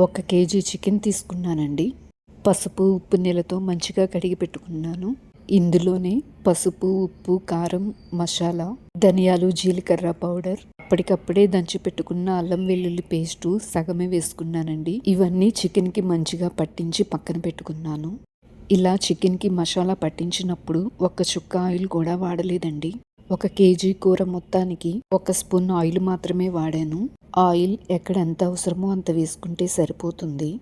ఒక KG chicken తీసుకున్నానండి. పసుపు ఉప్పు నీళ్ళతో మంచిగా కడిగి పెట్టుకున్నాను. ఇందులోనే పసుపు ఉప్పు కారం మసాలా ధనియాలు జీలకర్ర పౌడర్ అప్పటికప్పుడే దంచి పెట్టుకున్న అల్లం వెల్లుల్లి పేస్టు సగమే వేసుకున్నానండి. ఇవన్నీ చికెన్కి మంచిగా పట్టించి పక్కన పెట్టుకున్నాను. ఇలా చికెన్కి మసాలా పట్టించినప్పుడు ఒక చుక్క ఆయిల్ కూడా వాడలేదండి. ఒక కేజీ కూర మొత్తానికి ఒక స్పూన్ ఆయిల్ మాత్రమే వాడాను. ఆయిల్ ఎక్కడ ఎంత అవసరమో అంత వేసుకుంటే సరిపోతుంది.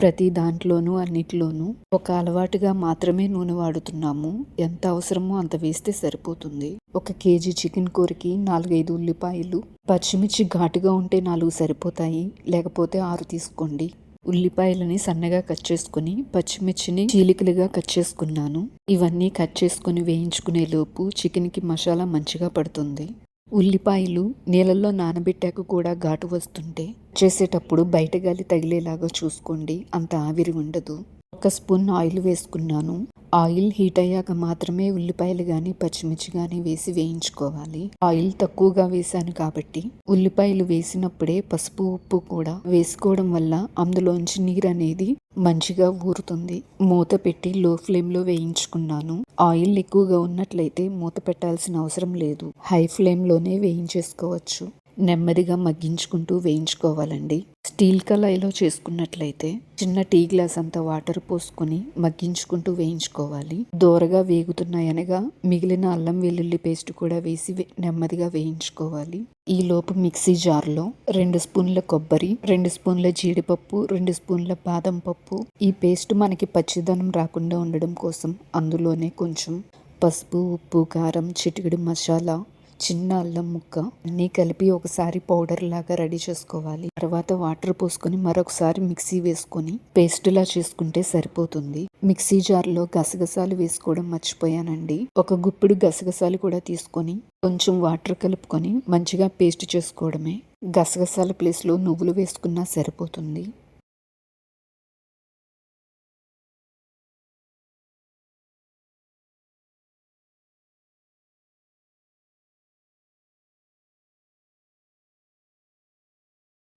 ప్రతి దాంట్లోనూ అన్నిటిలోనూ ఒక అలవాటుగా మాత్రమే నూనె వాడుతున్నాము. ఎంత అవసరమో అంత వేస్తే సరిపోతుంది. ఒక కేజీ చికెన్ కూరకి నాలుగైదు ఉల్లిపాయలు. పచ్చిమిర్చి ఘాటుగా ఉంటే నాలుగు సరిపోతాయి. లేకపోతే ఆరు తీసుకోండి. ఉల్లిపాయలని సన్నగా కట్ చేసుకుని పచ్చిమిర్చిని చీలికలుగా కట్ చేసుకున్నాను. ఇవన్నీ కట్ చేసుకుని వేయించుకునే లోపు చికెన్కి మసాలా మంచిగా పడుతుంది. ఉల్లిపాయలు నీళ్ళల్లో నానబెట్టాక కూడా ఘాటు వస్తుంటే చేసేటప్పుడు బయట గాలి తగిలేలాగా చూసుకోండి అంత ఆవిరి ఉండదు. ఒక స్పూన్ ఆయిల్ వేసుకున్నాను. ఆయిల్ హీట్ అయ్యాక మాత్రమే ఉల్లిపాయలు కానీ పచ్చిమిర్చి కానీ వేసి వేయించుకోవాలి. ఆయిల్ తక్కువగా వేసాను కాబట్టి ఉల్లిపాయలు వేసినప్పుడే పసుపు ఉప్పు కూడా వేసుకోవడం వల్ల అందులోంచి నీరు అనేది మంచిగా ఊరుతుంది. మూత పెట్టి లో ఫ్లేమ్లో వేయించుకున్నాను. ఆయిల్ ఎక్కువగా ఉన్నట్లయితే మూత పెట్టాల్సిన అవసరం లేదు. హై ఫ్లేమ్లోనే వేయించేసుకోవచ్చు. నెమ్మదిగా మగ్గించుకుంటూ వేయించుకోవాలండి. స్టీల్ కళాయిలో చేసుకున్నట్లయితే చిన్న టీ గ్లాస్ అంత వాటర్ పోసుకొని మగ్గించుకుంటూ వేయించుకోవాలి. దోరగా వేగుతున్నాయనగా మిగిలిన అల్లం వెల్లుల్లి పేస్ట్ కూడా వేసి నెమ్మదిగా వేయించుకోవాలి. ఈ లోపు మిక్సీ జార్లో రెండు స్పూన్ల కొబ్బరి రెండు స్పూన్ల జీడిపప్పు రెండు స్పూన్ల బాదం పప్పు. ఈ పేస్ట్ మనకి పచ్చిదనం రాకుండా ఉండడం కోసం అందులోనే కొంచెం పసుపు ఉప్పు కారం చిటికెడు మసాలా చిన్న అల్లం ముక్క అన్నీ కలిపి ఒకసారి పౌడర్ లాగా రెడీ చేసుకోవాలి. తర్వాత వాటర్ పోసుకొని మరొకసారి మిక్సీ వేసుకొని పేస్ట్ లా చేసుకుంటే సరిపోతుంది. మిక్సీ జార్లో గసగసాలు వేసుకోవడం మర్చిపోయానండి. ఒక గుప్పిడు గసగసాలు కూడా తీసుకొని కొంచెం వాటర్ కలుపుకొని మంచిగా పేస్ట్ చేసుకోవడమే. గసగసాల ప్లేస్లో నువ్వులు వేసుకున్నా సరిపోతుంది.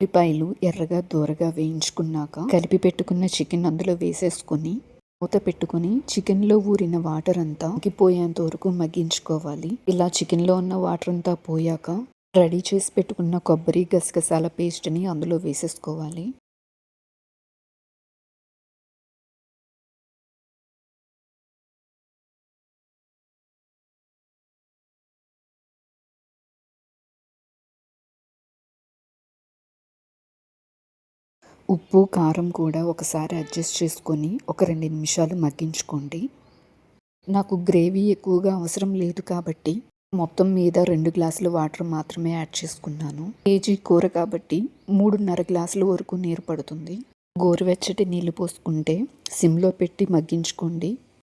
ఉల్లిపాయలు ఎర్రగా దూరగా వేయించుకున్నాక కలిపి పెట్టుకున్న చికెన్ అందులో వేసేసుకొని మూత పెట్టుకుని చికెన్లో ఊరిన వాటర్ అంతా పోయేంత వరకు మగ్గించుకోవాలి. ఇలా చికెన్లో ఉన్న వాటర్ అంతా పోయాక రెడీ చేసి పెట్టుకున్న కొబ్బరి గసగసాల పేస్ట్ని అందులో వేసేసుకోవాలి. ఉప్పు కారం కూడా ఒకసారి అడ్జస్ట్ చేసుకొని ఒక రెండు నిమిషాలు మగ్గించుకోండి. నాకు గ్రేవీ ఎక్కువగా అవసరం లేదు కాబట్టి మొత్తం మీద రెండు గ్లాసులు వాటర్ మాత్రమే యాడ్ చేసుకున్నాను. కేజీ కూర కాబట్టి మూడున్నర గ్లాసుల వరకు నీరు పడుతుంది. గోరువెచ్చటి నీళ్ళు పోసుకుంటే సిమ్లో పెట్టి మగ్గించుకోండి.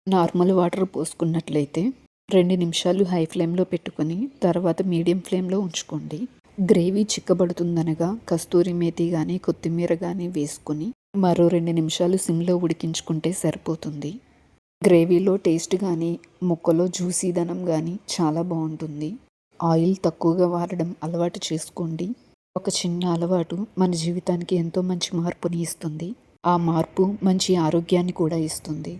నార్మల్ వాటర్ పోసుకున్నట్లయితే రెండు నిమిషాలు హై ఫ్లేమ్లో పెట్టుకొని తర్వాత మీడియం ఫ్లేమ్లో ఉంచుకోండి. గ్రేవీ చిక్కబడుతుందనగా కస్తూరి మేతి కానీ కొత్తిమీర కానీ వేసుకొని మరో రెండు నిమిషాలు సిమ్లో ఉడికించుకుంటే సరిపోతుంది. గ్రేవీలో టేస్ట్ కానీ ముక్కలో జ్యూసీదనం కానీ చాలా బాగుంటుంది. ఆయిల్ తక్కువగా వాడడం అలవాటు చేసుకోండి. ఒక చిన్న అలవాటు మన జీవితానికి ఎంతో మంచి మార్పుని ఇస్తుంది. ఆ మార్పు మంచి ఆరోగ్యాన్ని కూడా ఇస్తుంది.